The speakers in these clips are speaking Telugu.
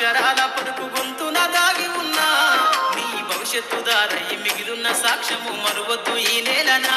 అక్షరాల పలుకు గొంతున దాగి ఉన్నా. నీ భవిష్యత్తు దారై మిగిలిన సాక్ష్యము మరువద్దు ఈ నేలనా?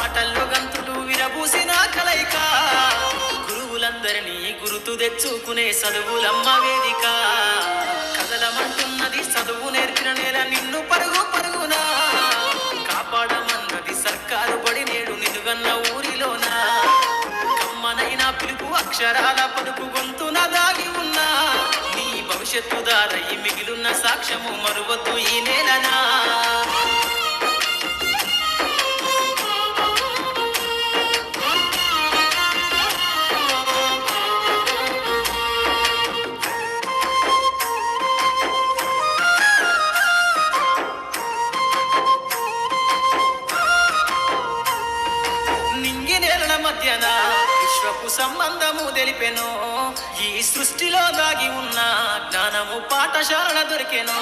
తెచ్చుకునే చదువులమ్మ వేదిక. కదలమంటున్నది చదువు నేర్పిన నేల నిన్ను పరుగు పరుగునా. కాపాడమన్నది సర్కారు బడి నేడు నిలుగన్న ఊరిలోనా. కమ్మనైనా పిలుపు అక్షరాల పలుకు గొంతున దాగి ఉన్నా. నీ భవిష్యత్తు దారయి మిగిలిన సాక్ష్యము మరువద్దు ఈ నేలనా. కేరళ మధ్యన విశ్వపు సంబంధము తెలిపెను. ఈ సృష్టిలో దాగి ఉన్న జ్ఞానము పాఠశాల దొరికెను.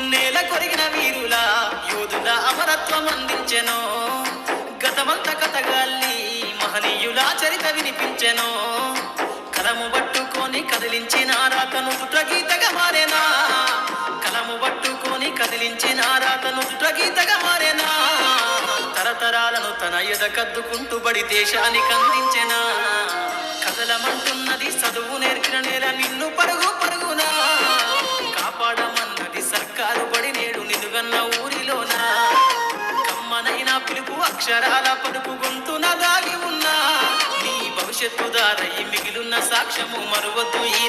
నేల కొరిగిన వీరుల యోధుల అమరత్వం అందించెను. గతమంత కథగాల్ని మహనీయుల చరిత వినిపించెను. కలము పట్టుకొని కదిలించిన రాతను పుట్రగీతగా మారేనా? కలము పట్టుకొని కదిలించిన రాతను పుట్రగీతగా తన ఎద కద్దుకుంటూ బడి దేశానికి అందించెన కదలమంటున్నది చదువు నేర్పిన నేల నిన్ను పరుగు పరుగునా. కాపాడమన్నది సర్కారు బడి నేడు నిలుగన్న ఊరిలోనా. కమ్మనైనా పిలుపు అక్షరాల పలుపు గొంతున దాగి ఉన్నా. నీ భవిష్యత్తు దారయ్యి మిగిలిన సాక్ష్యము మరువద్దు ఈ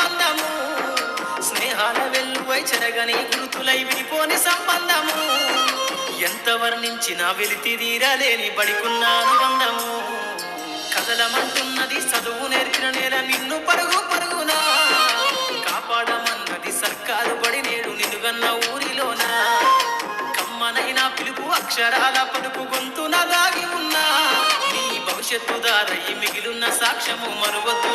చెరగని గురుతులై విడిపోని సంబంధము. ఎంత వర్ణించినా వెలితి తీరలేని బడికున్న అనుబంధము. కదలమంటున్నది చదువు నేర్పిన నేల నిన్ను పరుగు పరుగునా. కాపాడమన్నది సర్కారు బడి నేడు నిలుగన్న ఊరిలోనా. కమ్మనైనా పిలుపు అక్షరాల పలుకు గొంతున దాగి ఉన్నా. నీ భవిష్యత్తు దారయ్యి మిగిలిన సాక్ష్యము మరువద్దు